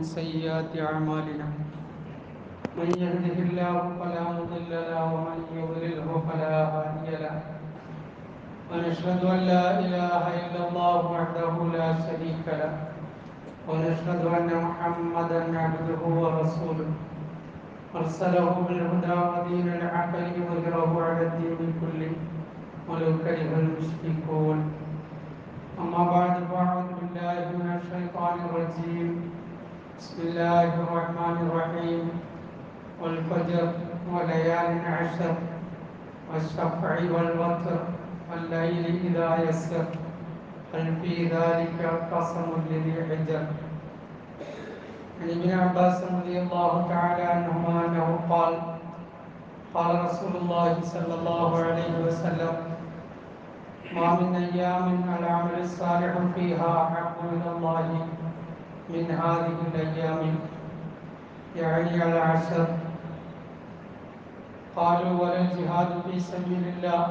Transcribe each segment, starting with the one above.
ومن سيئات أعمالنا. من يهده الله فلا مضل له ومن يضلله فلا هادي له. ونشهد أن لا إله إلا الله وحده لا شريك له. ونشهد أن محمدا عبده ورسوله. أرسله بالهدى ودين الحق ليظهره على الدين كله. ولو كره المشركون. أما بعد فأعوذ بالله من الشيطان الرجيم. بسم الله الرحمن الرحيم. والفجر وليال عشر والشفع والوتر والليل إذا يسر. هل في ذلك قسم لذي حجر عن ابن عباس رضي الله تعالى عنهما أنه قال قال رسول الله صلى الله عليه وسلم ما من أيام العمل الصالح فيها أحب إلى الله من هذه الأيام يعني العشر قالوا ولا الجهاد في سبيل الله.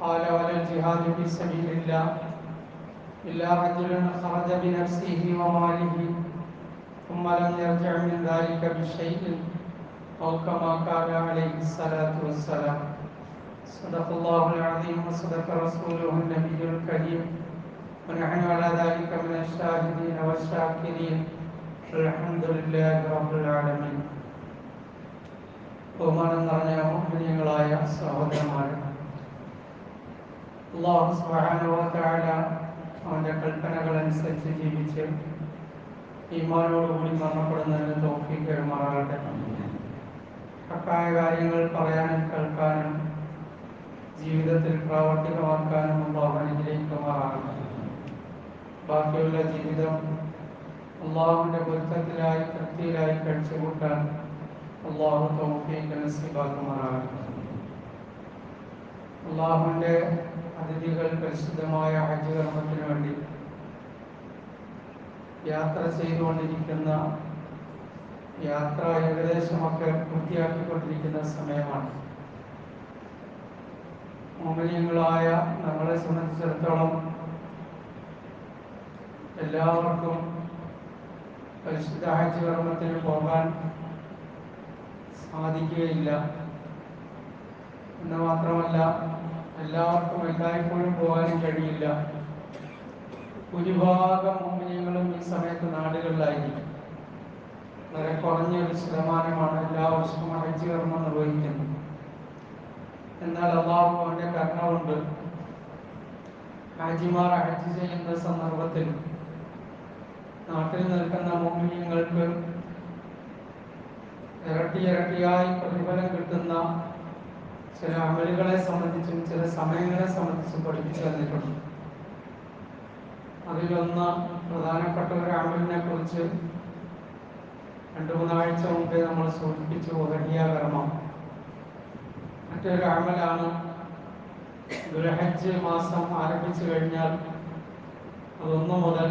قال ولا الجهاد في سبيل الله. إلا رجل خرج بنفسه وماله ثم لم يرجع من ذلك بشيء أو كما قال عليه الصلاة والسلام. صدق الله العظيم وصدق رسوله النبي الكريم. ونحن على ذلك من الشاهدين والشاكرين الحمد لله رب العالمين ബഹുമാനം നിറഞ്ഞ മോഹനീയങ്ങളായ സഹോദരന്മാരെ അള്ളാഹു സുബ്ഹാനഹുവതആല അവന്റെ കൽപ്പനകൾ അനുസരിച്ച് ജീവിച്ച് ഈമാനോടുകൂടി മരണപ്പെടുന്നതിന് തോഫീക്ക് കൈമാറാകട്ടെ ഹക്കായ കാര്യങ്ങൾ പറയാനും കേൾക്കാനും ജീവിതത്തിൽ പ്രാവർത്തികമാക്കാനും അള്ളാഹു അനുഗ്രഹിക്കുമാറാകട്ടെ ബാക്കിയുള്ള ജീവിതം അള്ളാഹുവിന്റെ പൊരുത്തത്തിലായി തൃപ്തിയിലായി കഴിച്ചുകൂട്ടാൻ അള്ളാഹു തൗഫീഖ് അള്ളാഹുവിന്റെ അതിഥികൾ പരിശുദ്ധമായ ഹജ്ജ് കർമ്മത്തിന് വേണ്ടി യാത്ര ചെയ്തുകൊണ്ടിരിക്കുന്ന യാത്ര ഏകദേശമൊക്കെ പൂർത്തിയാക്കിക്കൊണ്ടിരിക്കുന്ന സമയമാണ്. മോഹനീയങ്ങളായ നമ്മളെ സംബന്ധിച്ചിടത്തോളം എല്ലാവർക്കും പരിശുദ്ധ ഹജ്ജ് കർമ്മത്തിന് പോകാൻ സാധിക്കുകയില്ല. എന്ന് മാത്രമല്ല എല്ലാവർക്കും എല്ലായ്പ്പോഴും പോകാനും കഴിയില്ല. ഭൂരിഭാഗം മോമിനിയങ്ങളും ഈ സമയത്ത് നാടുകളിലായിരിക്കും. വളരെ കുറഞ്ഞ ഒരു ശതമാനമാണ് എല്ലാ വർഷവും ഹജ്ജ് കർമ്മം നിർവഹിക്കുന്നത്. എന്നാൽ അള്ളാഹു അവന്റെ ഹാജിമാർ ഹജ്ജ് ചെയ്യുന്ന സന്ദർഭത്തിൽ നാട്ടിൽ നിൽക്കുന്ന മോമിനിയങ്ങൾക്ക് ഇരട്ടി ഇരട്ടിയായി പ്രതിഫലം കിട്ടുന്ന ചില അമലുകളെ സംബന്ധിച്ചും ചില സമയങ്ങളെ സംബന്ധിച്ചും പഠിപ്പിച്ചു തന്നിട്ടുണ്ട്. അതിലൊന്ന് പ്രധാനപ്പെട്ട ഒരു അമലിനെ കുറിച്ച് രണ്ടു മൂന്നാഴ്ച മുമ്പേ നമ്മൾ സൂചിപ്പിച്ചു കർമ്മം മറ്റൊരു അമലാണ് ദുരഹജ് മാസം ആരംഭിച്ചു കഴിഞ്ഞാൽ അതൊന്നു മുതൽ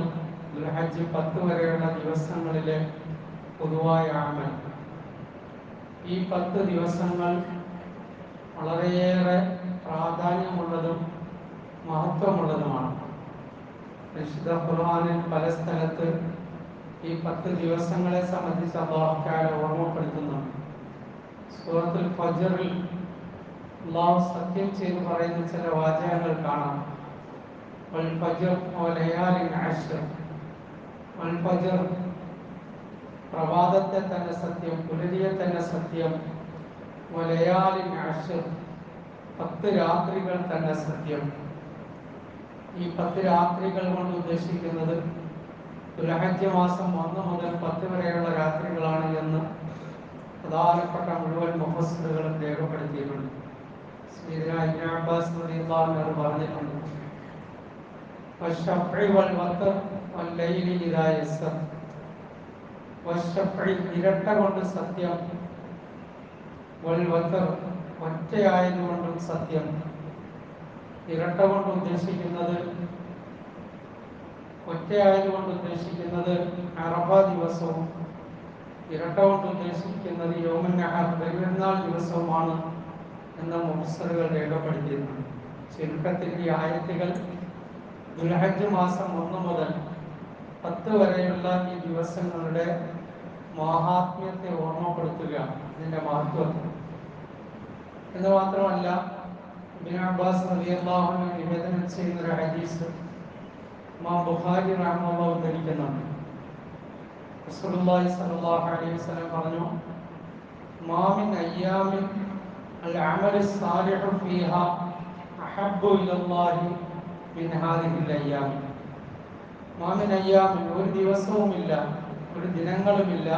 ദുൽഹജ്ജ് പത്ത് വരെയുള്ള ദിവസങ്ങളിലെ പൊതുവായ ആമൽ. ഈ പത്ത് ദിവസങ്ങൾ വളരെയേറെ പ്രാധാന്യമുള്ളതും മഹത്വമുള്ളതുമാണ്. വിശുദ്ധ ഖുർആനിൽ പല സ്ഥലത്ത് ഈ പത്ത് ദിവസങ്ങളെ സംബന്ധിച്ച് അള്ളാഹുക്കാല ഓർമ്മപ്പെടുത്തുന്നുണ്ട്. സൂറത്തുൽ ഫജറിൽ അള്ളാഹു സത്യം ചെയ്ത് പറയുന്ന ചില വാചകങ്ങൾ കാണാം. ഫജർ പ്രഭാതത്തെ തന്നെ സത്യം പുലരിയെ തന്നെ സത്യം വലയാലി ആഷർ പത്ത് രാത്രികൾ തന്നെ സത്യം. ഈ പത്ത് രാത്രികൾ കൊണ്ട് ഉദ്ദേശിക്കുന്നത് ദുരഹജ്യ മാസം ഒന്ന് മുതൽ പത്ത് വരെയുള്ള രാത്രികളാണ് എന്ന് പ്രധാനപ്പെട്ട മുഴുവൻ മുഹസ്സുകളും രേഖപ്പെടുത്തിയിട്ടുണ്ട്. അബ്ബാസ് അത് പറഞ്ഞിട്ടുണ്ട് ഇരട്ട കൊണ്ട് സത്യം. ഒറ്റയായതുകൊണ്ടും സത്യം. ഇരട്ട കൊണ്ട് ഉദ്ദേശിക്കുന്നത് ഒറ്റയായതുകൊണ്ട് ഉദ്ദേശിക്കുന്നത് അറബ ദിവസവും ഇരട്ട കൊണ്ട് ഉദ്ദേശിക്കുന്നത് യോമൻ നഹർ ബലിപെരുന്നാൾ ദിവസവുമാണ് എന്ന മുഫസറുകൾ രേഖപ്പെടുത്തിയിരുന്നു ചുരുക്കത്തിൽ ഈ ആയത്തുകൾ ദുൽഹജ്ജ് മാസം ഒന്ന് മുതൽ പത്ത് വരെയുള്ള ഈ ദിവസങ്ങളുടെ മാഹാത്മ്യത്തെ ഓർമ്മപ്പെടുത്തുകയാണ് ഇതിന്റെ മഹത്വം. എന്ന് മാത്രമല്ല അബ്ബാസ് റളിയല്ലാഹു നിവേദനം ചെയ്യുന്ന ഒരു ഹദീസ് ഇമാം ബുഖാരി റഹ്മത്തുള്ളാഹി ഉദ്ധരിക്കുന്നുണ്ട്. റസൂലുള്ളാഹി അലൈഹി വസല്ലം പറഞ്ഞു മാ മിൻ അയ്യാമിൻ അൽ അമലു സാലിഹു ഫീഹാ അഹബ്ബു ഇലല്ലാഹി മിൻ ഹാദിഹിൽ അയ്യാം മാ ഒരു ദിവസവുമില്ല ഒരു ദിനങ്ങളുമില്ല.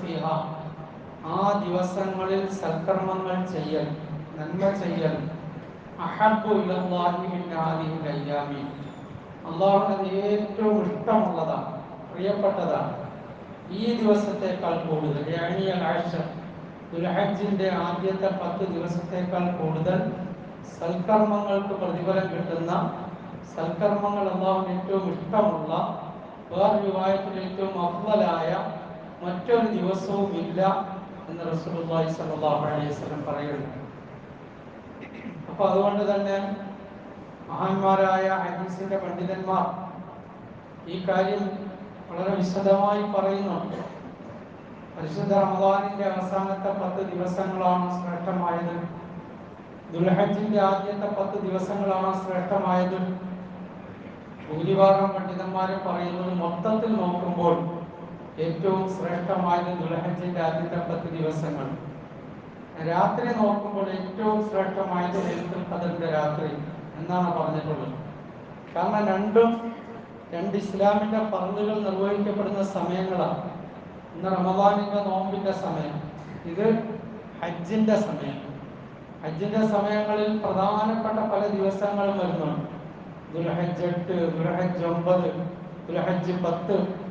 ഫീഹാ ആ ദിവസങ്ങളിൽ സൽക്കർമ്മങ്ങൾ ചെയ്യൽ നന്മ ചെയ്യൽ. അഹബ്ബു ഇലല്ലാഹി മിൻ ഹാദിഹിൽ അയ്യാമി. അള്ളാഹുവിന് ഏറ്റവും ഇഷ്ടമുള്ളതാണ് പ്രിയപ്പെട്ടതാണ്. ഈ ദിവസത്തേക്കാൾ കൂടുതൽ യാനിയൽ ആഴ്ച ദുൽഹജ്ജിന്റെ ആദ്യത്തെ പത്ത് ദിവസത്തേക്കാൾ കൂടുതൽ സൽക്കർമ്മങ്ങൾക്ക് പ്രതിഫലം കിട്ടുന്ന സൽക്കർമ്മങ്ങൾ അള്ളാഹുവിന് ഏറ്റവും ഇഷ്ടമുള്ള വേറെ വിവാഹത്തിൽ ഏറ്റവും അഫ്വലായ മറ്റൊരു ദിവസവും ഇല്ല എന്ന് റസൂലുള്ളാഹി സ്വല്ലല്ലാഹു അലൈഹി വസല്ലം പറയുന്നു. അപ്പൊ അതുകൊണ്ട് തന്നെ മഹാന്മാരായ ഹദീസിന്റെ പണ്ഡിതന്മാർ ഈ കാര്യം വളരെ വിശദമായി പറയുന്നുണ്ട്. പരിശുദ്ധ റമദാനിന്റെ അവസാനത്തെ പത്ത് ദിവസങ്ങളാണ് ശ്രേഷ്ഠമായത്. ദുൽഹജ്ജിന്റെ ആദ്യത്തെ പത്ത് ദിവസങ്ങളാണ് ശ്രേഷ്ഠമായത്. ഭൂരിഭാഗം പണ്ഡിതന്മാരെ പറയുന്നത് മൊത്തത്തിൽ നോക്കുമ്പോൾ ഏറ്റവും ശ്രേഷ്ഠമായത് ദുലഹജിന്റെ ആദ്യത്തെ പത്ത് ദിവസങ്ങൾ. രാത്രി നോക്കുമ്പോൾ ഏറ്റവും ശ്രേഷ്ഠമായത് ലൈലത്തുൽ രാത്രി എന്നാണ് പറഞ്ഞിട്ടുള്ളത്. കാരണം രണ്ടും രണ്ട് ഇസ്ലാമിന്റെ പറന്നുകൾ നിർവഹിക്കപ്പെടുന്ന സമയങ്ങളാണ്. ഇന്ന് റമദാനിന്റെ നോമ്പിന്റെ സമയം ഇത് ഹജ്ജിന്റെ സമയം. ഹജ്ജിന്റെ സമയങ്ങളിൽ പ്രധാനപ്പെട്ട പല ദിവസങ്ങളും വരുന്നുണ്ട്. ദുൽഹജ്ജ് എട്ട് ദുൽഹജ്ജ് ഒമ്പത് ദുൽഹജ്ജ് പത്ത്.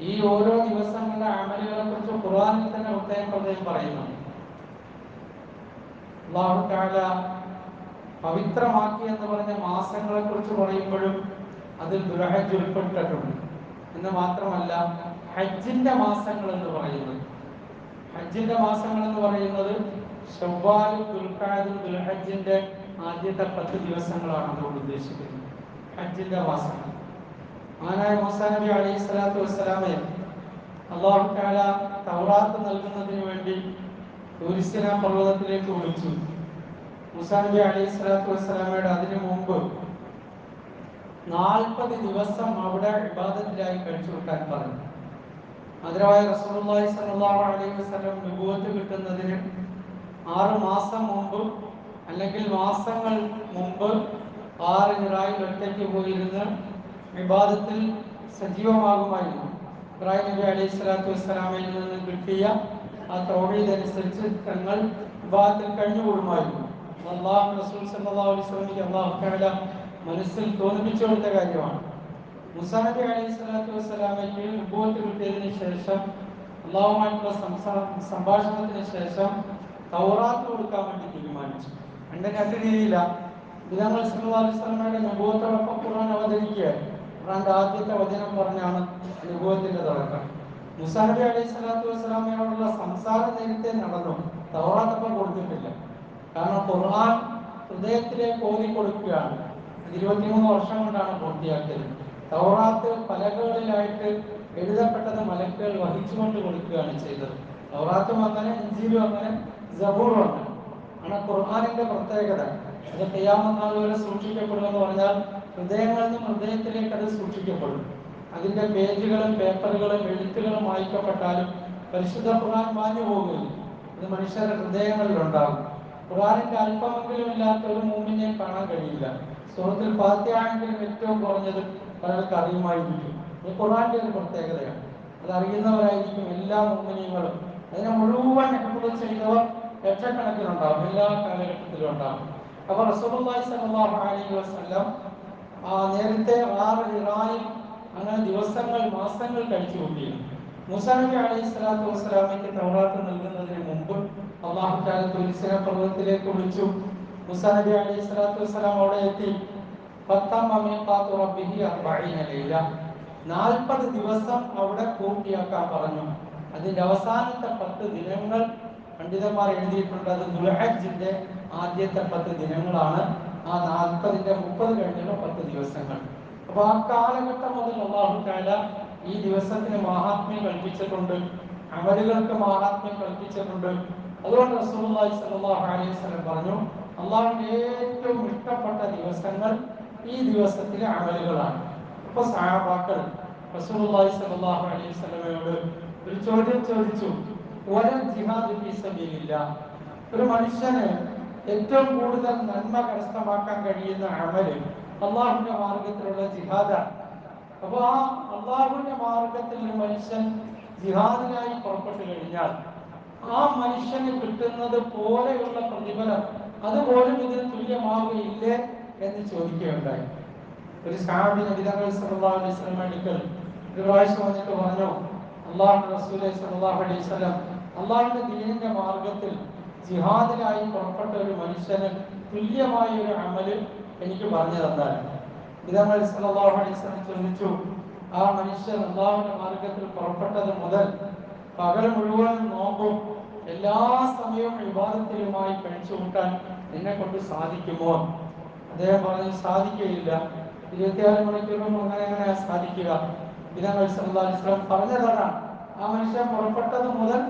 ഈ ഓരോ ദിവസങ്ങളുടെ അമലുകളെ കുറിച്ച് ഖുർആനിൽ തന്നെ പ്രത്യേകം പ്രത്യേകം പറയുന്നുണ്ട്. അള്ളാഹു പവിത്രമാക്കി എന്ന് പറഞ്ഞ മാസങ്ങളെ കുറിച്ച് പറയുമ്പോഴും അതിൽ ദുൽഹജ്ജ് ഉൾപ്പെട്ടിട്ടുണ്ട്. എന്ന് മാത്രമല്ല ഹജ്ജിന്റെ മാസങ്ങൾ എന്ന് പറയുന്നത്. ഹജ്ജിന്റെ മാസങ്ങൾ എന്ന് പറയുന്നത് ദുൽഹജ്ജിന്റെ ആദ്യത്തെ പത്ത് ദിവസങ്ങളാണ് അതുകൊണ്ട് ഉദ്ദേശിക്കുന്നത്. ഹജ്ജിന്റെ മാസം മഹാനായ മോസാനബി അലൈഹി സ്വലാത്തു വസ്സലാമെ അള്ളാഹു താല തൗറാത്ത് നൽകുന്നതിന് വേണ്ടി ടൂറിസ്റ്റിന പർവതത്തിലേക്ക് വിളിച്ചു. മുസാനബി അലൈഹി സ്വലാത്തു വസ്സലാമയുടെ അതിനു മുമ്പ് നാൽപ്പത് ദിവസം അവിടെ വിവാദത്തിലായി കഴിച്ചു കൂട്ടാൻ പറഞ്ഞു. അതിനായ റസൂലുള്ളാഹി സ്വല്ലല്ലാഹു അലൈഹി വസല്ലം നുബുവത്ത് കിട്ടുന്നതിന് ആറ് മാസം മുമ്പ് അല്ലെങ്കിൽ മാസങ്ങൾ മുമ്പ് ആറ് ഒറ്റയ്ക്ക് പോയിരുന്ന് വിവാദത്തിൽ സജീവമാകുമായിരുന്നു. ഇബ്രാഹിം നബി അലൈഹി സ്വലാത്തു വസ്സലാമയിൽ നിന്ന് കിട്ടിയ ആ തൗഹീദ് അനുസരിച്ച് തങ്ങൾ വിവാദത്തിൽ കഴിഞ്ഞുകൂടുമായിരുന്നു. അള്ളാഹു റസൂൽ സല്ലല്ലാഹു അലൈഹി വസല്ലമയ്ക്ക് അള്ളാഹു തആല മനസ്സിൽ തോന്നിപ്പിച്ചു കൊടുത്ത കാര്യമാണ്. മുസാ നബി അലൈഹി സ്വലാത്തു വസ്സലാമയ്ക്ക് നുബുവത്ത് കിട്ടിയതിന് ശേഷം അള്ളാഹുമായിട്ടുള്ള സംസാ- സംഭാഷണത്തിന് ശേഷം തൗറാത്ത് കൊടുക്കാൻ വേണ്ടി തീരുമാനിച്ചു. രണ്ട് രീതിയില വിധങ്ങൾ അലൈഹിസ്ലമയുടെ നുബുവത്തോടൊപ്പം ഖുർആൻ അവതരിക്കുകയാണ്. ഖുർആന്റെ ആദ്യത്തെ വചനം പറഞ്ഞാണ് നുബുവത്തിന്റെ തുടക്കം. മുസാഹബി അലൈഹി സ്വലാത്തു വസ്സലാമയോടുള്ള സംസാരം നേരത്തെ നടന്നു. തവറാത്തപ്പം കൊടുത്തിട്ടില്ല. കാരണം ഖുർആൻ ഹൃദയത്തിലേക്ക് ഓതി കൊടുക്കുകയാണ് ഇരുപത്തിമൂന്ന് വർഷം കൊണ്ടാണ് പൂർത്തിയാക്കിയത്. തൗറാത്ത് പലകളിലായിട്ട് എഴുതപ്പെട്ടത് മലക്കുകൾ വഹിച്ചുകൊണ്ട് കൊടുക്കുകയാണ് ചെയ്തത്. തൗറാത്തും അങ്ങനെ ഇഞ്ചിയിലും അങ്ങനെ ജബൂറും അങ്ങനെ. ആണ് ഖുർആാനിന്റെ പ്രത്യേകത. അത് കയ്യാമെന്നാളുകളെ വരെ സൂക്ഷിക്കപ്പെടുമെന്ന് പറഞ്ഞാൽ ഹൃദയങ്ങളിൽ നിന്നും ഹൃദയത്തിലേക്ക് അത് സൂക്ഷിക്കപ്പെടും. അതിന്റെ പേജുകളും പേപ്പറുകളും എഴുത്തുകളും വായിക്കപ്പെട്ടാലും പരിശുദ്ധ ഖുർആൻ മാഞ്ഞു പോകുകയും ഇത് മനുഷ്യരുടെ ഹൃദയങ്ങളിൽ ഉണ്ടാകും ഖുർആാനിന്റെ അല്പമെങ്കിലും ഇല്ലാത്ത ഒരു മൂമിനെ കാണാൻ കഴിയില്ല. സുഹൃത്തിൽ പാത്തിയാണെങ്കിലും ഏറ്റവും കുറഞ്ഞത് പലർക്ക് അറിയുമായിരിക്കും. ഇത് ഖുർആന്റെ ഒരു പ്രത്യേകതയാണ്. അത് അറിയുന്നവരായിരിക്കും എല്ലാ മൂമിനിയങ്ങളും അതിനെ മുഴുവൻ എഹ്ഫുദ് ചെയ്തവർ ലക്ഷക്കണക്കിനുണ്ടാവും എല്ലാ കാലഘട്ടത്തിലും ഉണ്ടാവും. അപ്പൊ റസൂലുള്ളാഹി സ്വല്ലല്ലാഹു അലൈഹി വസല്ലം നേരത്തെ ആറ് ഇറായും അങ്ങനെ ദിവസങ്ങൾ മാസങ്ങൾ കഴിച്ചു കൂട്ടിയിരുന്നു. മുസാനബി അലൈഹി സ്വലാത്തു വസ്സലാമയ്ക്ക് തൗറാത്ത് നൽകുന്നതിന് മുമ്പ് അള്ളാഹു താല തുലിസിന പർവതത്തിലേക്ക് വിളിച്ചു. മുസാനബി അലൈഹി സ്വലാത്തു വസ്സലാം അവിടെ എത്തി. പത്താം നാൽപ്പത് ദിവസം അവിടെ പൂർത്തിയാക്കാൻ പറഞ്ഞു. അതിന്റെ അവസാനത്തെ പത്ത് ദിനങ്ങൾ പണ്ഡിതന്മാർ എഴുതിയിട്ടുണ്ട് അത് ദുൽഹജ്ജിന്റെ ആദ്യത്തെ പത്ത് ദിനങ്ങളാണ്. ആ നാൽപ്പതിന്റെ മുപ്പത് കഴിഞ്ഞുള്ള പത്ത് ദിവസങ്ങൾ. അപ്പൊ ആ കാലഘട്ടം മുതൽ അള്ളാഹു താല ഈ ദിവസത്തിന് മഹാത്മ്യം കൽപ്പിച്ചിട്ടുണ്ട്. അമലുകൾക്ക് മഹാത്മ്യം കൽപ്പിച്ചിട്ടുണ്ട്. അതുകൊണ്ട് റസൂലി സലാഹു അലൈഹി പറഞ്ഞു അള്ളാഹുവിന്റെ ഏറ്റവും ഇഷ്ടപ്പെട്ട ദിവസങ്ങൾ ഈ ദിവസത്തിലെ അമലുകളാണ്. അപ്പൊ സഹാബാക്കൾ റസൂലുള്ളാഹി സലാഹു അലൈഹി സ്വലമയോട് ഒരു ചോദ്യം ചോദിച്ചു. വലൽ ജിഹാദ് ഫീ സബീലില്ലാഹ് ഒരു മനുഷ്യന് ഏറ്റവും കൂടുതൽ നന്മ കരസ്ഥമാക്കാൻ കഴിയുന്ന അമൽ അള്ളാഹുവിന്റെ മാർഗത്തിലുള്ള ജിഹാദാണ് അപ്പൊ ആ അള്ളാഹുവിന്റെ മാർഗത്തിൽ ഒരു മനുഷ്യൻ ജിഹാദിനായി പുറപ്പെട്ടു കഴിഞ്ഞാൽ ആ മനുഷ്യന് കിട്ടുന്നത് പോലെയുള്ള പ്രതിഫലം അതുപോലും ഇതിന് തുല്യമാവുകയില്ലേ എന്ന് ചോദിക്കുകയുണ്ടായി. ഒരു സാബി നബിതങ്ങൾ സല്ലല്ലാഹു അലൈഹി അടുക്കൽ ഒരു പ്രാവശ്യം വന്നിട്ട് പറഞ്ഞു അള്ളാഹു അലൈഹി വസല്ലം അള്ളാഹുവിന്റെ ദീനിന്റെ മാർഗത്തിൽ ജിഹാദിനായി പുറപ്പെട്ട ഒരു മനുഷ്യന് തുല്യമായ ഒരു അമൽ എനിക്ക് പറഞ്ഞു തന്നാൽ ഇതങ്ങൾ സല്ലല്ലാഹു അലൈഹി ചോദിച്ചു ആ മനുഷ്യൻ അള്ളാഹുവിന്റെ മാർഗത്തിൽ പുറപ്പെട്ടത് മുതൽ പകൽ മുഴുവൻ നോമ്പും എല്ലാ സമയവും വിവാദത്തിലുമായി കഴിച്ചു കൂട്ടാൻ നിന്നെ കൊണ്ട് സാധിക്കുമോ? അദ്ദേഹം പറഞ്ഞു സാധിക്കുകയില്ല. ഇരുപത്തിയാറ് മണിക്കൂറും അങ്ങനെ അങ്ങനെ സാധിക്കുക. ഇതങ്ങൾ വസല്ലം പറഞ്ഞതാണ്. ആ മനുഷ്യൻ പുറപ്പെട്ടത് മുതൽ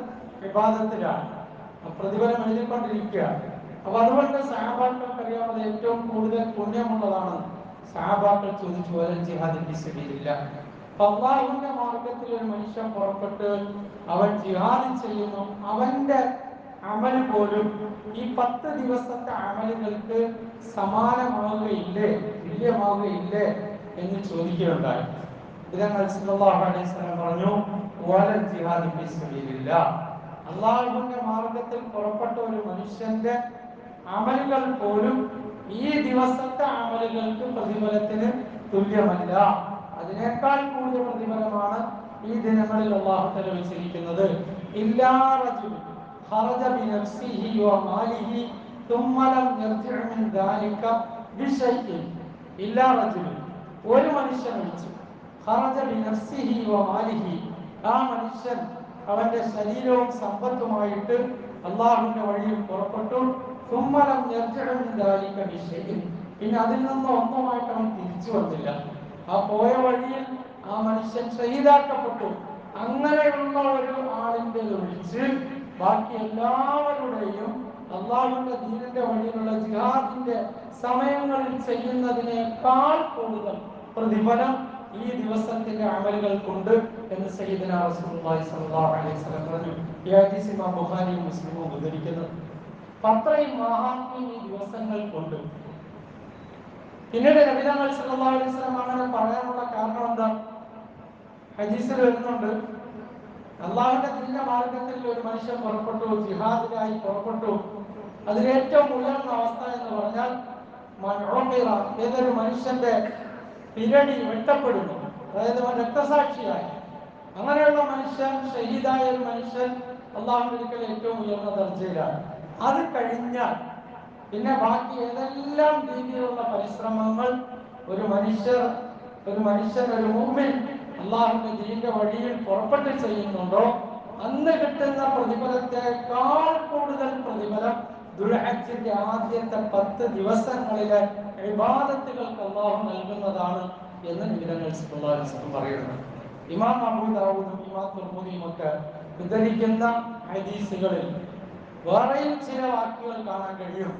വിവാദത്തിലാണ്. പ്രതിഫലം എഴുതിക്കൊണ്ടിരിക്കുകയാണ് അപ്പൊ അതുകൊണ്ട് സഹാബാക്കൾക്ക് അറിയാവുന്നത് ഏറ്റവും കൂടുതൽ പുണ്യമുള്ളതാണ് സഹാബാക്കൾ ചോദിച്ചു വരൻ ജിഹാദിന്റെ സ്ഥിതിയില്ല അള്ളാഹുവിന്റെ മാർഗത്തിൽ ഒരു മനുഷ്യൻ പുറപ്പെട്ട് അവൻ ജിഹാദ് ചെയ്യുന്നു. അവന്റെ അമൽ പോലും ഈ പത്ത് ദിവസത്തെ അമലുകൾക്ക് സമാനമാവുകയില്ലേ? തുല്യമാവുകയില്ലേ എന്ന് ചോദിക്കുകയുണ്ടായി. ഇതങ്ങൾ അലൈഹി വസല്ലം പറഞ്ഞു അള്ളാഹുവിന്റെ മാർഗത്തിൽ പുറപ്പെട്ട ഒരു മനുഷ്യന്റെ അമലുകൾ പോലും ഈ ദിവസത്തെ അമലുകൾക്ക് പ്രതിഫലത്തിന് തുല്യമല്ല. അതിനേക്കാൾ കൂടുതൽ പ്രതിഫലമാണ് ഈ ദിനങ്ങളിൽ അള്ളാഹു തെളിവിച്ചിരിക്കുന്നത് ഒരു മനുഷ്യൻ വിളിച്ചു ആ മനുഷ്യൻ അവന്റെ ശരീരവും സമ്പത്തുമായിട്ട് അള്ളാഹുവിന്റെ വഴിയിൽ പുറപ്പെട്ടു. സുമ്മലം നിർജടമില്ലാലിക്ക വിഷയം പിന്നെ അതിൽ നിന്ന് ഒന്നുമായിട്ട് അവൻ തിരിച്ചു വന്നില്ല. ആ പോയ വഴിയിൽ ആ മനുഷ്യൻ ഷഹീദാക്കപ്പെട്ടു അങ്ങനെയുള്ള ഒരു ആളിന്റെ ഒഴിച്ച് ബാക്കി എല്ലാവരുടെയും അള്ളാഹുവിന്റെ ദീനിന്റെ വഴിയിലുള്ള ജിഹാദിന്റെ സമയങ്ങളിൽ ചെയ്യുന്നതിനേക്കാൾ കൂടുതൽ പ്രതിഫലം ഈ ദിവസത്തിന്റെ അമലുകൾ കൊണ്ട് എന്ന് സയ്യിദന റസൂലുള്ളാഹി സ്വല്ലല്ലാഹു അലൈഹി വസല്ലം പറഞ്ഞു. ഈ ഹദീസ് ഇമാം ബുഖാരിയും മുസ്ലിമും ഉദ്ധരിക്കുന്നു അത്രയും മഹാത്മ്യം ഈ ദിവസങ്ങൾക്കുണ്ട് പിന്നീട് നബിതങ്ങൾ സല്ലല്ലാഹു അലൈഹി വസല്ലം അങ്ങനെ പറയാനുള്ള കാരണം എന്താ? ഹദീസിൽ വരുന്നുണ്ട് അള്ളാഹുവിന്റെ ദീന മാർഗത്തിൽ ഒരു മനുഷ്യൻ പുറപ്പെട്ടു ജിഹാദിനായി പുറപ്പെട്ടു. അതിലേറ്റവും ഉയർന്ന അവസ്ഥ എന്ന് പറഞ്ഞാൽ ഏതൊരു മനുഷ്യന്റെ പിരടി വെട്ടപ്പെടുന്നു. അതായത് രക്തസാക്ഷിയായി. അങ്ങനെയുള്ള മനുഷ്യൻ ഷഹീദായ ഒരു മനുഷ്യൻ അള്ളാഹുവിന്റെ ഏറ്റവും ഉയർന്ന ദർജയിലാണ്. അത് കഴിഞ്ഞാൽ പിന്നെ ബാക്കി ഏതെല്ലാം രീതിയിലുള്ള പരിശ്രമങ്ങൾ ഒരു മനുഷ്യർ ഒരു മനുഷ്യൻ ഒരു മുമ്പിൽ അള്ളാഹുവിന്റെ ദീന്റെ വഴിയിൽ പുറപ്പെട്ട് ചെയ്യുന്നുണ്ടോ? അന്ന് കിട്ടുന്ന പ്രതിഫലത്തെക്കാൾ കൂടുതൽ പ്രതിഫലം ദുൽഹജ്ജിന്റെ ആദ്യത്തെ പത്ത് ദിവസങ്ങളിലെ ഇബാദത്തുകൾക്ക് അള്ളാഹു നൽകുന്നതാണ് എന്ന് നിബിധങ്ങൾ പറയുന്നത്. ഇമാം അബൂ ദാവൂദും ഇമാം തുർമുദിയും ഒക്കെ ഉദ്ധരിക്കുന്ന ഹദീസുകളിൽ വേറെയും ചില വാക്കുകൾ കാണാൻ കഴിയും.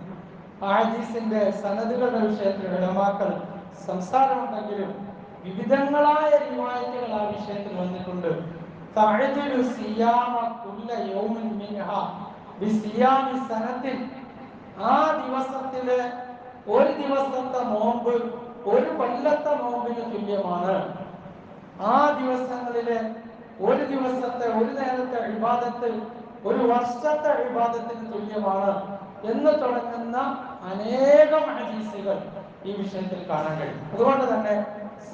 ഹദീസിന്റെ സനദുകളുടെ വിഷയത്തിൽ ഇടമാക്കൾ സംസാരമുണ്ടെങ്കിലും വിവിധങ്ങളായ റിവായത്തുകൾ ആ വിഷയത്തിൽ വന്നിട്ടുണ്ട്. ആ ദിവസത്തിലെ ഒരു ദിവസത്തെ നോമ്പ് ഒരു കൊല്ലത്തെ നോമ്പിന് തുല്യമാണ്. ആ ദിവസങ്ങളിലെ ഒരു ദിവസത്തെ ഒരു നേരത്തെ ഇബാദത്ത് ഒരു വർഷത്തെ ഇബാദത്തിന് തുല്യമാണ് എന്ന് തുടങ്ങുന്ന അനേകം ഹദീസുകൾ ഈ വിഷയത്തിൽ കാണാൻ കഴിയും. അതുകൊണ്ട് തന്നെ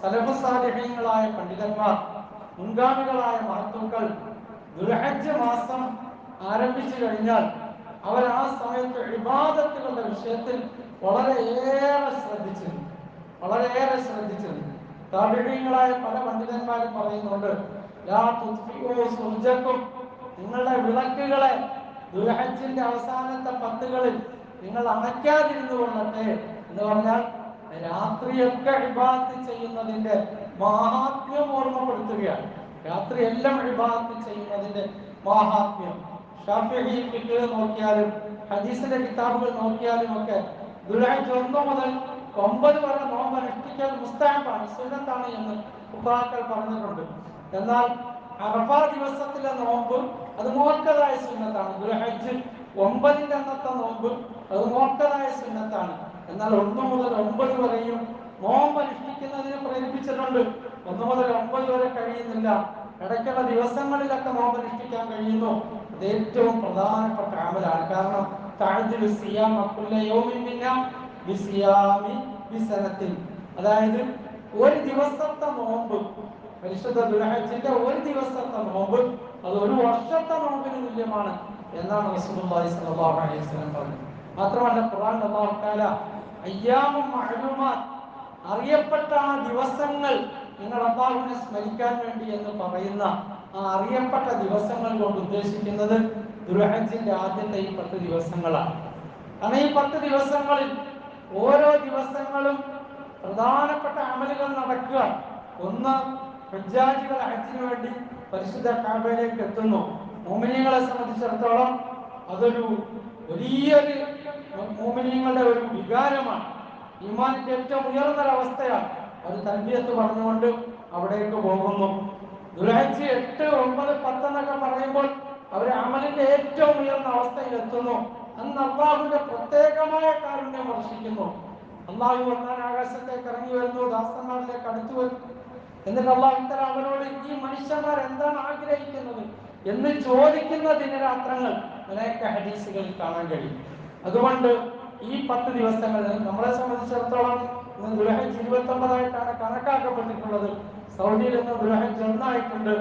സലഫസാലിഹ്യങ്ങളായ പണ്ഡിതന്മാർ മുൻഗാമികളായ മഹത്തുക്കൾ ദുൽഹജ്ജ് മാസം ആരംഭിച്ചു കഴിഞ്ഞാൽ അവർ ആ സമയത്ത് ഇബാദത്തുകളുടെ വിഷയത്തിൽ വളരെയേറെ ശ്രദ്ധിച്ചിരുന്നു വളരെയേറെ ശ്രദ്ധിച്ചിരുന്നു തമിഴീങ്ങളായ പല പണ്ഡിതന്മാരും പറയുന്നുണ്ട് സുർജക്കും നിങ്ങളുടെ വിളക്കുകളെ ദുരഹജിന്റെ അവസാനത്തെ പത്തുകളിൽ നിങ്ങൾ അണയ്ക്കാതിരുന്നു കൊള്ളട്ടെ എന്ന് പറഞ്ഞാൽ രാത്രിയൊക്കെ ഇബാദത്ത് ചെയ്യുന്നതിന്റെ മഹാത്മ്യം ഓർമ്മപ്പെടുത്തുകയാണ്. രാത്രി എല്ലാം ഇബാദത്ത് ചെയ്യുന്നതിന്റെ മഹാത്മ്യം. ഫിഖ് നോക്കിയാലും ഹദീസിന്റെ കിതാബുകൾ നോക്കിയാലും ഒക്കെ ദുൽഹജ്ജ് ഒന്ന് മുതൽ ഒമ്പത് വരെ നോമ്പ് അനുഷ്ഠിക്കൽ മുസ്താഹബാണ് സുന്നത്താണ് എന്ന് ഉപ്പാക്കൾ പറഞ്ഞിട്ടുണ്ട്. എന്നാൽ അറഫ ദിവസത്തിലെ നോമ്പ് അത് മോർക്കതായ സുന്നത്താണ്. ദുൽഹജ്ജ് ഒമ്പതിന്റെ അന്നത്തെ നോമ്പ് അത് മോർക്കതായ സുന്നത്താണ്. എന്നാൽ ഒന്ന് മുതൽ ഒമ്പത് വരെയും നോമ്പ് അനുഷ്ഠിക്കുന്നതിന് പ്രേരിപ്പിച്ചിട്ടുണ്ട്. ഒന്ന് മുതൽ ഒമ്പത് വരെ കഴിയുന്നില്ല. ഇടയ്ക്കുള്ള ദിവസങ്ങളിലൊക്കെ നോമ്പ് അനുഷ്ഠിക്കാൻ കഴിയുന്നു. അത് ഏറ്റവും പ്രധാനപ്പെട്ട അമലാണ്. കാരണം താഴ്ത്തിൽ സിയാം യൗമിൻ മിന്ന ബിസിയാമി ബിസനത്തിൽ അതായത് ഒരു ദിവസത്തെ നോമ്പ് പരിശുദ്ധ ദുൽഹജ്ജിന്റെ ഒരു ദിവസത്തെ നോമ്പ് അത് ഒരു വർഷത്തെ നോമ്പിന് തുല്യമാണ് എന്നാണ് റസൂലുള്ളാഹി സ്വല്ലല്ലാഹു അലൈഹി വസല്ലം പറഞ്ഞത്. മാത്രമല്ല ഖുർആൻ അല്ലാഹു തആല അയ്യാമും മഅലൂമാത്ത് അറിയപ്പെട്ട ആ ദിവസങ്ങൾ നിങ്ങൾ അള്ളാഹുവിനെ സ്മരിക്കാൻ വേണ്ടി എന്ന് പറയുന്ന ആ അറിയപ്പെട്ട ദിവസങ്ങൾ കൊണ്ട് ഉദ്ദേശിക്കുന്നത് ദുൽഹജ്ജിന്റെ ആദ്യത്തെ ഈ പത്ത് ദിവസങ്ങളാണ്. കാരണം ഈ പത്ത് ദിവസങ്ങളിൽ ഓരോ ദിവസങ്ങളും പ്രധാനപ്പെട്ട അമലുകൾ നടക്കുക. ഒന്ന് ഹജ്ജാജികൾ ഹജ്ജിന് വേണ്ടി പരിശുദ്ധ കാബയിലേക്ക് എത്തുന്നു. മോമിനിയങ്ങളെ സംബന്ധിച്ചിടത്തോളം അതൊരു വലിയൊരു മോമിനിയങ്ങളുടെ ഒരു വികാരമാണ്. ഈമാനിന്റെ ഏറ്റവും ഉയർന്ന ഒരു അവസ്ഥയാണ്. ഒരു തൽബിയത്ത് പറഞ്ഞുകൊണ്ട് അവിടേക്ക് പോകുന്നു. ദുരാഴ്ച എട്ട് ഒമ്പത് പത്ത് എന്നൊക്കെ പറയുമ്പോൾ അവർ അമലിന്റെ ഏറ്റവും ഉയർന്ന അവസ്ഥയിൽ എത്തുന്നു അന്ന് അള്ളാഹുവിന്റെ പ്രത്യേകമായ കാരുണ്യം വർഷിക്കുന്നു. അള്ളാഹു വന്നാൽ ആകാശത്തേക്ക് ഇറങ്ങി വരുന്നു ദാസന്മാരിലേക്ക് അടുത്തു വരുന്നു. എന്നിട്ട് അള്ളാഹു ഇത്തരം അവരോട് ഈ മനുഷ്യന്മാർ എന്താണ് ആഗ്രഹിക്കുന്നത് എന്ന് ചോദിക്കുന്ന ദിനരാത്രങ്ങൾ അനേക ഹദീസുകളിൽ കാണാൻ കഴിയും. അതുകൊണ്ട് ഈ പത്ത് ദിവസങ്ങൾ നമ്മളെ സംബന്ധിച്ചിടത്തോളം ദുൽഹജ്ജ് ഇരുപത്തി ഒമ്പതായിട്ടാണ് കണക്കാക്കപ്പെട്ടിട്ടുള്ളത്. സൗദിയിൽ നിന്ന് ദുൽഹജ്ജ് ഒന്നായിട്ടുണ്ട്.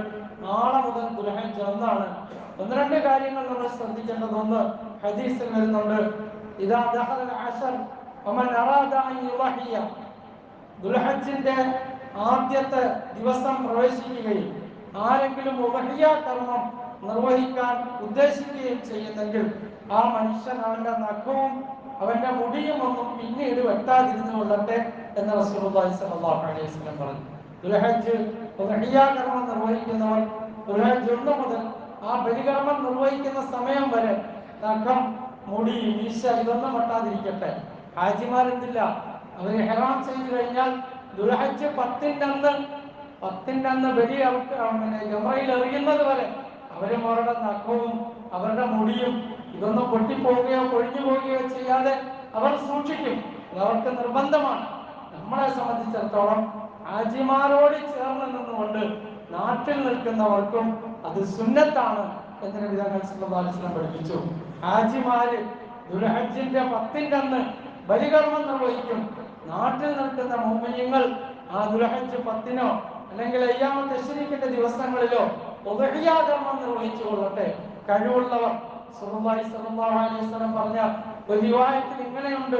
നാളെ മുതൽ ദുൽഹജ്ജ് ഒന്നാണ്. ഒന്ന് രണ്ട് കാര്യങ്ങൾ നമ്മൾ ശ്രദ്ധിക്കേണ്ടത് ഒന്ന് ഹദീസിൽ വരുന്നുണ്ട് ആദ്യത്തെ ദിവസം പ്രവേശിക്കുകയും ആരെങ്കിലും ഉപഹിയ കർമ്മം നിർവഹിക്കാൻ ഉദ്ദേശിക്കുകയും ചെയ്യുന്നെങ്കിൽ ആ മനുഷ്യൻ അവന്റെ നഖവും അവന്റെ മുടിയും ഒന്നും പിന്നീട് വെട്ടാതിരുന്നു കൊള്ളട്ടെ എന്ന് റസൂലുള്ളാഹി സ്വല്ലല്ലാഹു അലൈഹി വസല്ലം പറഞ്ഞു. ദുൽഹജ്ജ് ഉപഹിയ കർമ്മം നിർവഹിക്കുന്നവർ ദുൽഹജ്ജ് ഒന്ന് മുതൽ ആ ബലികർമ്മം നിർവഹിക്കുന്ന സമയം വരെ നഖം മുടി മീശ ഇതൊന്നും വെട്ടാതിരിക്കട്ടെ. ഹാജിമാരെന്തില്ല? അവർ ഹെറാം ചെയ്തു കഴിഞ്ഞാൽ ദുരഹജ് പത്തിന്റെ അന്ന് പത്തിന്റെ അന്ന് ബലി പിന്നെ ജമറയിൽ എറിയുന്നത് വരെ അവരും അവരുടെ നഖവും അവരുടെ മുടിയും ഇതൊന്നും പൊട്ടിപ്പോവുകയോ കൊഴിഞ്ഞു പോവുകയോ ചെയ്യാതെ അവർ സൂക്ഷിക്കും. അതവർക്ക് നിർബന്ധമാണ്. നമ്മളെ സംബന്ധിച്ചിടത്തോളം ഹാജിമാരോട് ചേർന്ന് നിന്നുകൊണ്ട് നാട്ടിൽ നിൽക്കുന്നവർക്കും അത് സുന്നത്താണ് എന്ന് നബി തങ്ങൾ അലൈഹി വസല്ലം പഠിപ്പിച്ചു. ഹാജിമാര് ദുൽഹജ്ജിന്റെ പത്തിന്റെ അന്ന് ബലികർമ്മം നിർവഹിക്കും. നാട്ടിൽ നിൽക്കുന്ന മോമിനിയങ്ങൾ ആ ദുൽഹജ്ജ് പത്തിനോ അല്ലെങ്കിൽ അയ്യാമത്തെ തശ്രീഖിന്റെ ദിവസങ്ങളിലോ ഉപഹിയാകർമ്മം നിർവഹിച്ചു കൊള്ളട്ടെ. കഴിവുള്ളവർ സുഹൃബായി വസല്ലം പറഞ്ഞ ഒരു വിവാഹത്തിൽ ഇങ്ങനെയുണ്ട്.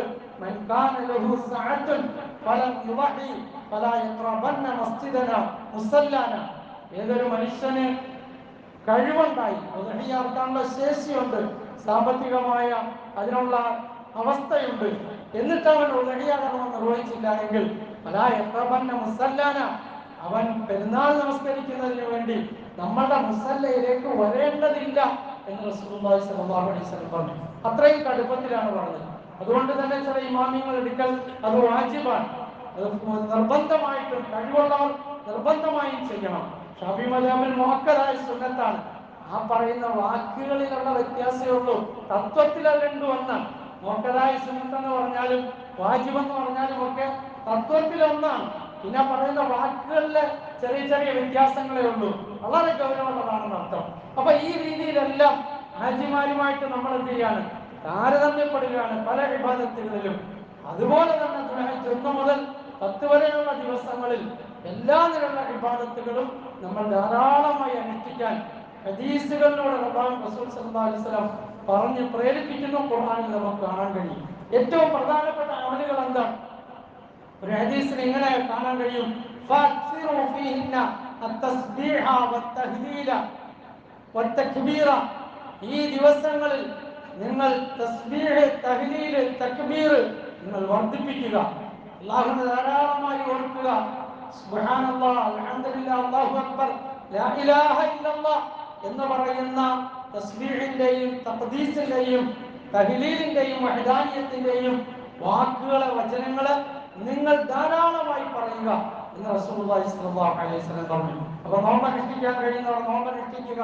ഏതൊരു മനുഷ്യന് കഴിവുണ്ടായി. ഉദഹിയാർക്കാനുള്ള ശേഷിയുണ്ട്. സാമ്പത്തികമായ അതിനുള്ള അവസ്ഥയുണ്ട്. എന്നിട്ട് അവൻ ഉദഹിയാകർമ്മം നിർവഹിച്ചില്ല എങ്കിൽ ഫലാ യഖറബന്ന മുസല്ലാന? അവൻ പെരുന്നാൾ നമസ്കരിക്കുന്നതിന് വേണ്ടി നമ്മളുടെ മുസല്ലയിലേക്ക് വരേണ്ടതില്ല എന്ന് റസൂലുള്ളാഹി അലൈഹി വസല്ലം പറഞ്ഞു. അത്രയും കടുപ്പത്തിലാണ് പറഞ്ഞത്. അതുകൊണ്ട് തന്നെ ചില ഇമാമിയങ്ങൾ എടുക്കൽ അത് വാജിബാണ്. അത് നിർബന്ധമായിട്ടും കഴിവുള്ളവർ നിർബന്ധമായും ചെയ്യണം. ഷാഫി മദാമിൽ സുന്നത്താണ്. ആ പറയുന്ന വാക്കുകളിലുള്ള വ്യത്യാസമേ ഉള്ളൂ തത്വത്തിൽ അത് രണ്ടും ഒന്നാണ്. മുഹക്കരായ സുന്നത്ത് എന്ന് പറഞ്ഞാലും വാജിബ് എന്ന് പറഞ്ഞാലും ഒക്കെ തത്വത്തിൽ ഒന്നാണ്. പിന്നെ പറയുന്ന വാക്കുകളിലെ ചെറിയ ചെറിയ വ്യത്യാസങ്ങളേ ഉള്ളൂ. വളരെ ഗൗരവമുള്ളതാണെന്ന് അർത്ഥം അപ്പൊ ഈ രീതിയിലെല്ലാം ഹാജിമാരുമായിട്ട് നമ്മൾ എന്ത് ചെയ്യാണ് താരതമ്യപ്പെടുകയാണ് പല വിഭാഗത്തിലും അതുപോലെ തന്നെ ഒന്ന് മുതൽ പത്ത് വരെയുള്ള ദിവസങ്ങളിൽ എല്ലാ നിലമുള്ള വിവാദത്തുകളും നമ്മൾ ധാരാളമായി അനുഷ്ഠിക്കാൻ ഹദീസുകളിലൂടെ റബ്ബാൻ റസൂൽ സല്ലല്ലാഹു അലൈഹി വസല്ലം പറഞ്ഞ് പ്രേരിപ്പിക്കുന്ന ഖുർആനിൽ നമുക്ക് കാണാൻ കഴിയും. ഏറ്റവും പ്രധാനപ്പെട്ട അമലുകൾ എന്താണ്? ഒരു ഹദീസിന് എങ്ങനെ കാണാൻ കഴിയും? വത്തക്ബീറ ഈ ദിവസങ്ങളിൽ നിങ്ങൾ തക്ബീർ നിങ്ങൾ വർദ്ധിപ്പിക്കുക. അല്ലാഹുവിനെ ധാരാളമായി ഓർക്കുക. എന്ന് പറയുന്ന തസ്ബീഹിന്റെയും തഖ്ദീസിന്റെയും തഹ്ലീലിന്റെയും വഹദാനിയത്തിന്റെയും വാക്കുകളെ വചനങ്ങളെ നിങ്ങൾ ധാരാളമായി പറയുക എന്ന് റസൂലുള്ളാഹി സ്വല്ലല്ലാഹു അലൈഹി വസല്ലം പറഞ്ഞു. അപ്പോൾ നോമ്പ് അനുഷ്ഠിക്കാൻ കഴിയുന്നവർ നോമ്പ് അനുഷ്ഠിക്കുക.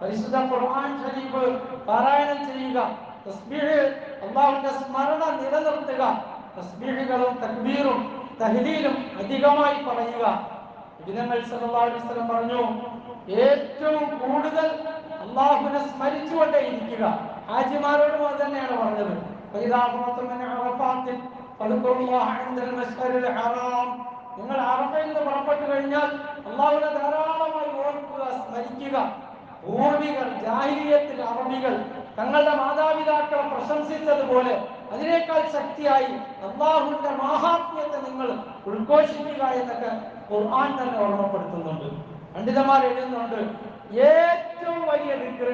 പരിശുദ്ധ ഖുർആൻ ഷരീഫ് പാരായണം ചെയ്യുക. തസ്ബീഹ് അള്ളാഹുവിന്റെ സ്മരണ നിലനിർത്തുക. തസ്ബീഹുകളും തക്ബീറും തഹലീലും അധികമായി പറയുക വിനങ്ങൾ സലഹുലിസ്ലം പറഞ്ഞു ഏറ്റവും കൂടുതൽ അള്ളാഹുനെ സ്മരിച്ചുകൊണ്ടേ ഇരിക്കുക. ഹാജിമാരോടും അത് തന്നെയാണ് പറഞ്ഞത് നിങ്ങൾ അറഫയിൽ നിന്ന് പുറപ്പെട്ടു കഴിഞ്ഞാൽ അള്ളാഹുനെ ധാരാളമായി ഓർക്കുക സ്മരിക്കുക. പൂർവികൾ ജാഹിലിയത്തിൽ അറബികൾ തങ്ങളുടെ മാതാപിതാക്കളെ പ്രശംസിച്ചതുപോലെ അതിനേക്കാൾ ശക്തിയായി അള്ളാഹുവിന്റെ മാഹാത്മ്യത്തെ നിങ്ങൾ ഉദ്ഘോഷിക്കുക എന്നൊക്കെ ഖുർആൻ തന്നെ ഓർമ്മപ്പെടുത്തുന്നുണ്ട്. പണ്ഡിതന്മാർ എഴുതുന്നുണ്ട് ഏറ്റവും വലിയ ദിക്ർ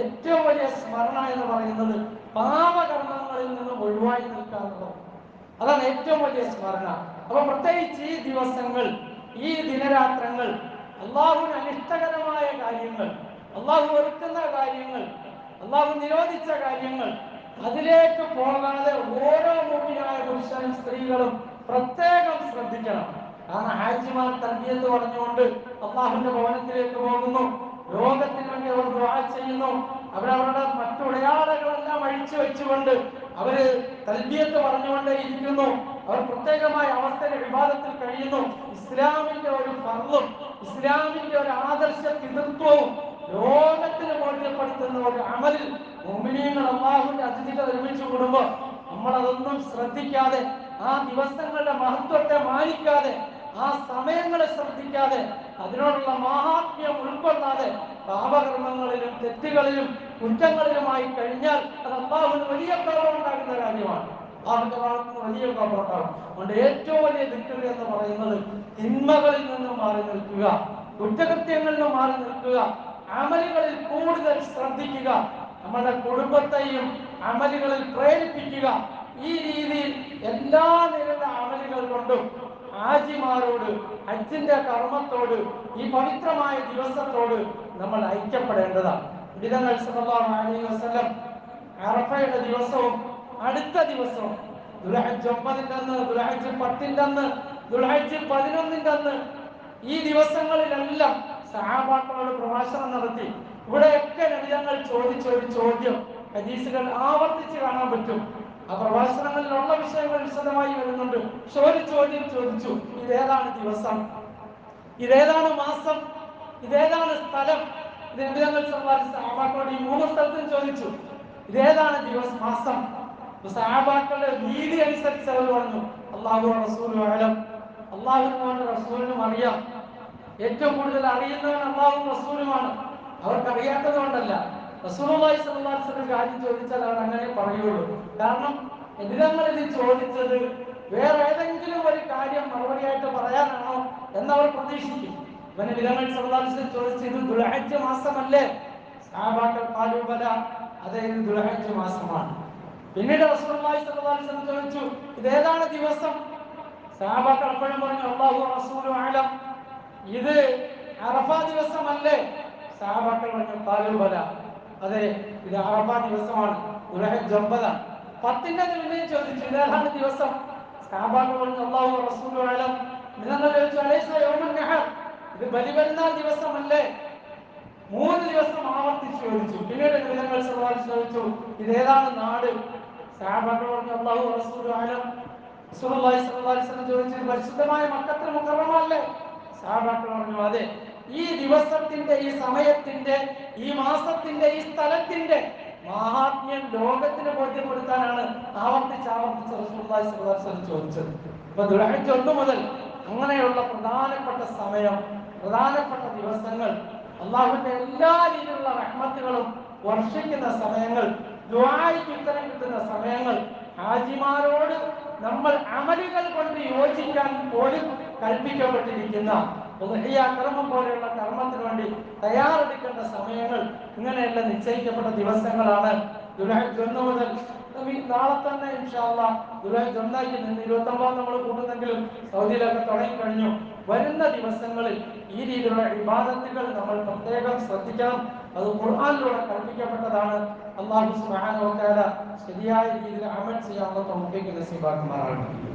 ഏറ്റവും വലിയ സ്മരണ എന്ന് പറയുന്നത് പാപകർമ്മങ്ങളിൽ നിന്നും ഒഴിവായി നിൽക്കാറുള്ളത് അതാണ് ഏറ്റവും വലിയ സ്മരണ. അപ്പൊ പ്രത്യേകിച്ച് ഈ ദിവസങ്ങൾ ഈ ദിനരാത്രങ്ങൾ അള്ളാഹുവിന് അനിഷ്ടകരമായ കാര്യങ്ങൾ അള്ളാഹു വെറുക്കുന്ന കാര്യങ്ങൾ അള്ളാഹു നിരോധിച്ച കാര്യങ്ങൾ അതിലേക്ക് പോകാതെ ഓരോ മുഖിനായ പുരുഷനും സ്ത്രീകളും പ്രത്യേകം ശ്രദ്ധിക്കണം. കാരണം ഹാജിമാർ തൽബിയത്ത് പറഞ്ഞുകൊണ്ട് അള്ളാഹുവിന്റെ ഭവനത്തിലേക്ക് പോകുന്നു. ലോകത്തിന് വേണ്ടി അവർ ദുആ ചെയ്യുന്നു. അവരവരുടെ മറ്റുടയാളകളെല്ലാം അഴിച്ചു വെച്ചുകൊണ്ട് അവർ തൽബിയത്ത് പറഞ്ഞുകൊണ്ടേ ഇരിക്കുന്നു അവർ പ്രത്യേകമായ അവസ്ഥയുടെ വിവാദത്തിൽ കഴിയുന്നു. ഇസ്ലാമിന്റെ ഒരു ഫർളും ഇസ്ലാമിന്റെ ഒരു ആദർശ പിതൃത്വവും ലോകത്തിന് ബോധ്യപ്പെടുത്തുന്ന ഒരു അമലിൽ മുഅ്മിനീങ്ങൾ അള്ളാഹുവിന്റെ അതിഥികൾ ഒരുമിച്ച് കൂടുമ്പോൾ നമ്മൾ അതൊന്നും ശ്രദ്ധിക്കാതെ ആ ദിവസങ്ങളുടെ മഹത്വത്തെ മാനിക്കാതെ ആ സമയങ്ങളെ ശ്രദ്ധിക്കാതെ അതിനോടുള്ള മഹാത്മ്യം ഉൾക്കൊള്ളാതെ പാപകർമ്മങ്ങളിലും തെറ്റുകളിലും കുറ്റങ്ങളിലുമായി കഴിഞ്ഞാൽ അത് അള്ളാഹുവിന് വലിയ ഉണ്ടാകുന്ന കാര്യമാണ്. ഭാഗത്ത് വലിയ ഉണ്ടാകും അതുകൊണ്ട് ഏറ്റവും വലിയ ദിക്കറി എന്ന് പറയുന്നത് തിന്മകളിൽ നിന്ന് മാറി നിൽക്കുക കുറ്റകൃത്യങ്ങളിൽ നിന്ന് മാറി നിൽക്കുക അമലുകളിൽ കൂടുതൽ ശ്രദ്ധിക്കുക നമ്മുടെ കുടുംബത്തെയും അമലുകളിൽ പ്രേരിപ്പിക്കുക. ഈ രീതിയിൽ എല്ലാ നിലയുടെ അമലുകൾ കൊണ്ടും ആജിമാരോട് അജിന്റെ കർമ്മത്തോട് ഈ പവിത്രമായ ദിവസത്തോട് നമ്മൾ ഐക്യപ്പെടേണ്ടതാണ്. വിധങ്ങൾ സല്ലല്ലാഹു അലൈഹി വസല്ലം അറഫയുടെ ദിവസവും അടുത്ത ദിവസവും ദുൽഹജ്ജ് ഒമ്പതിന്റെ അന്ന് ദുൽഹജ്ജ് പത്തിന്റെ അന്ന് ദുൽഹജ്ജ് പതിനൊന്നിന്റെ അന്ന് ഈ ദിവസങ്ങളിലെല്ലാം സഹാബാക്കളോട് പ്രഭാഷണം നടത്തി. ഇവിടെയൊക്കെ ലളിതങ്ങൾ ചോദിച്ച ഒരു ചോദ്യം ഹദീസുകൾ ആവർത്തിച്ച് കാണാൻ പറ്റും. ആ പ്രഭാഷണങ്ങളിലുള്ള വിഷയങ്ങൾ വിശദമായി വരുന്നുണ്ട്. പക്ഷെ ഒരു ചോദ്യം ചോദിച്ചു. ഇതേതാണ് ദിവസം? ഇതേതാണ് മാസം? ഇതേതാണ് സ്ഥലം? ഇത് നബിതങ്ങൾ സഹാബാക്കളോട് ഈ മൂന്ന് സ്ഥലത്തും ചോദിച്ചു. ഇതേതാണ് ദിവസം മാസം? സഹാബാക്കളുടെ രീതി അനുസരിച്ച് അവർ പറഞ്ഞു. അള്ളാഹു അറിയാം. ഏറ്റവും കൂടുതൽ അറിയുന്നവൻ അള്ളാഹു റസൂലുമാണ്. അവർക്ക് അറിയാത്തത് കൊണ്ടല്ല റസൂലുള്ളാഹി സ്വല്ലല്ലാഹു അലൈഹി വസല്ലം കാര്യം ചോദിച്ചാൽ അവർ അങ്ങനെ പറയുള്ളൂ. കാരണം എതിരങ്ങൾ ഇത് ചോദിച്ചത് വേറെ ഏതെങ്കിലും ഒരു കാര്യം മറുപടിയായിട്ട് പറയാനാണോ എന്നവർ പ്രതീക്ഷിക്കും. ഇവന് വിധങ്ങൾ വസല്ലം ചോദിച്ചു ഇത് ദുൽഹജ്ജ് മാസമല്ലേ? സഹാബാക്കൾ പാലൂപല അതെ ഇത് ദുൽഹജ്ജ് മാസമാണ്. പിന്നീട് റസൂലുള്ളാഹി സ്വല്ലല്ലാഹു അലൈഹി വസല്ലം ചോദിച്ചു ഏതാണ് ദിവസം? സഹാബാക്കൾ അപ്പോഴും പറഞ്ഞു അള്ളാഹു റസൂലു ആലം ഇത് അറഫ ദിവസമല്ലേ? സഹാബാക്കൾ പറഞ്ഞു പാലുബല അതെ ഇത് അറഫ ദിവസമാണ്. ദുൽഹജ്ജ് ഒമ്പതാണ്. പത്തിന്റെ പിന്നെയും ചോദിച്ചു ഇതാണ് ദിവസം? സഹാബാക്കൾ പറഞ്ഞു അള്ളാഹു റസൂലു നിങ്ങൾ ചോദിച്ചു അലൈസ ഇത് ബലിപെരുന്നാൾ ദിവസമല്ലേ? മൂന്ന് ദിവസം ആവർത്തിച്ച് ചോദിച്ചു. പിന്നീട് വിധങ്ങൾ ചോദിച്ചു ഏതാണ് നാട്? സഹാബാക്കൾ പറഞ്ഞു അള്ളാഹു റസൂൽ ആലം റസൂലുള്ളാഹി സ്വല്ലല്ലാഹു അലൈഹി വസല്ലം ചോദിച്ചു പരിശുദ്ധമായ മക്കത്തിൽ മുക്കറമല്ലേ സഹാബാക്കൾ പറഞ്ഞു അതെ. ഈ ദിവസത്തിന്റെ ഈ സമയത്തിന്റെ ഈ മാസത്തിന്റെ ഈ സ്ഥലത്തിന്റെ മഹാത്മ്യം ലോകത്തിന് ബോധ്യപ്പെടുത്താനാണ് ആവർത്തിച്ച് ആവർത്തിച്ച് ചോദിച്ചത്. അപ്പൊ ദുരാഴ്ച ഒന്ന് മുതൽ അങ്ങനെയുള്ള പ്രധാനപ്പെട്ട സമയം പ്രധാനപ്പെട്ട ദിവസങ്ങൾ അള്ളാഹുവിന്റെ എല്ലാ രീതിയിലുള്ള റഹ്മത്തുകളും വർഷിക്കുന്ന സമയങ്ങൾ ദുആയ്ക്ക് ഉത്തരം കിട്ടുന്ന സമയങ്ങൾ ഹാജിമാരോട് നമ്മൾ അമലുകൾ കൊണ്ട് യോജിക്കാൻ പോലും കൽപ്പിക്കപ്പെട്ടിരിക്കുന്ന കർമ്മം പോലെയുള്ള കർമ്മത്തിന് വേണ്ടി തയ്യാറെടുക്കേണ്ട സമയങ്ങൾ ഇങ്ങനെയുള്ള നിശ്ചയിക്കപ്പെട്ട ദിവസങ്ങളാണ്. ഒന്ന് മുതൽ നാളെ തന്നെ ഇൻഷാല്ല ഒന്നായിട്ട് നിന്ന് ഇരുപത്തി ഒമ്പത് നമ്മൾ കൂടുന്നെങ്കിലും സൗദിയിലൊക്കെ തുടങ്ങി കഴിഞ്ഞു വരുന്ന ദിവസങ്ങളിൽ ഈ രീതിയിലുള്ള വിവാദത്തുകൾ നമ്മൾ പ്രത്യേകം ശ്രദ്ധിക്കണം. അത് ഖുർആാനിലൂടെ കൽപ്പിക്കപ്പെട്ടതാണ്. അള്ളാഹു തആല ശരിയായ രീതിയിൽ അമൽ ചെയ്യാനുള്ള തൗഫീഖ് നസീബാക്കുമാറാകട്ടെ.